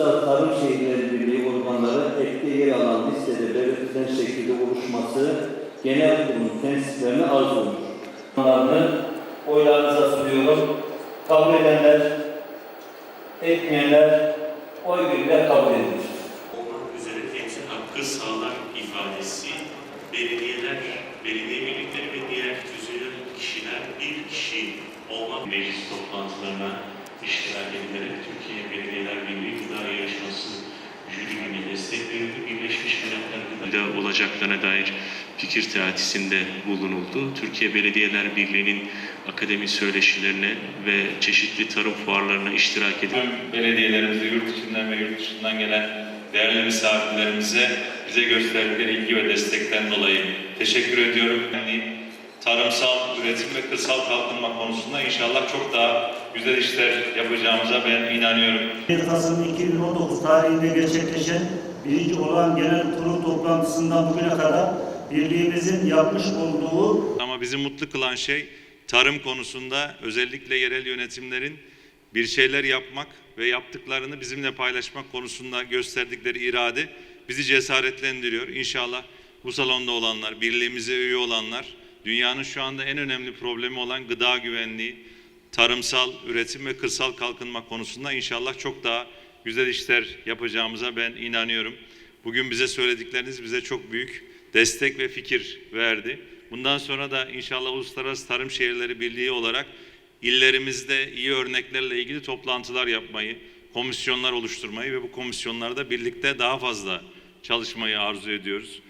Uluslararası Tarım Şehirleri Birliği organları ekte yer alan listede belirtilen şekilde oluşması genel kurulun prensiplerine arz olunur. Onlarını oylarınıza sunuyorum. Kabul edenler, etmeyenler oy birliğiyle kabul edilir. olmak üzere temsil hakkı sağlar ifadesi belediyeler, belediye birlikleri ve diğer tüzüğün kişiler bir kişi olmak meclis toplantılarına iştirak edilerek Türkiye Belediyeler Birliği Gıda Yarışması jürilerine destek verildi. Birleşmiş Gıda olacaklarına dair fikir teatisinde bulunuldu. Türkiye Belediyeler Birliği'nin akademi söyleşilerine ve çeşitli tarım fuarlarına iştirak edildi. Tüm belediyelerimize, yurt içinden ve yurt dışından gelen değerli misafirlerimize bize gösterdikleri ilgi ve destekten dolayı teşekkür ediyorum. Yani tarımsal üretim ve kırsal kalkınma konusunda inşallah çok daha güzel işler yapacağımıza ben inanıyorum. 1 Kasım 2019 tarihinde gerçekleşen birinci olan genel kurul toplantısından bugüne kadar birliğimizin yapmış olduğu Ama bizi mutlu kılan şey tarım konusunda özellikle yerel yönetimlerin bir şeyler yapmak ve yaptıklarını bizimle paylaşmak konusunda gösterdikleri irade bizi cesaretlendiriyor. İnşallah bu salonda olanlar, birliğimize üye olanlar, dünyanın şu anda en önemli problemi olan gıda güvenliği, tarımsal üretim ve kırsal kalkınma konusunda inşallah çok daha güzel işler yapacağımıza ben inanıyorum. Bugün bize söyledikleriniz bize çok büyük destek ve fikir verdi. Bundan sonra da inşallah Uluslararası Tarım Şehirleri Birliği olarak illerimizde iyi örneklerle ilgili toplantılar yapmayı, komisyonlar oluşturmayı ve bu komisyonlarda birlikte daha fazla çalışmayı arzu ediyoruz.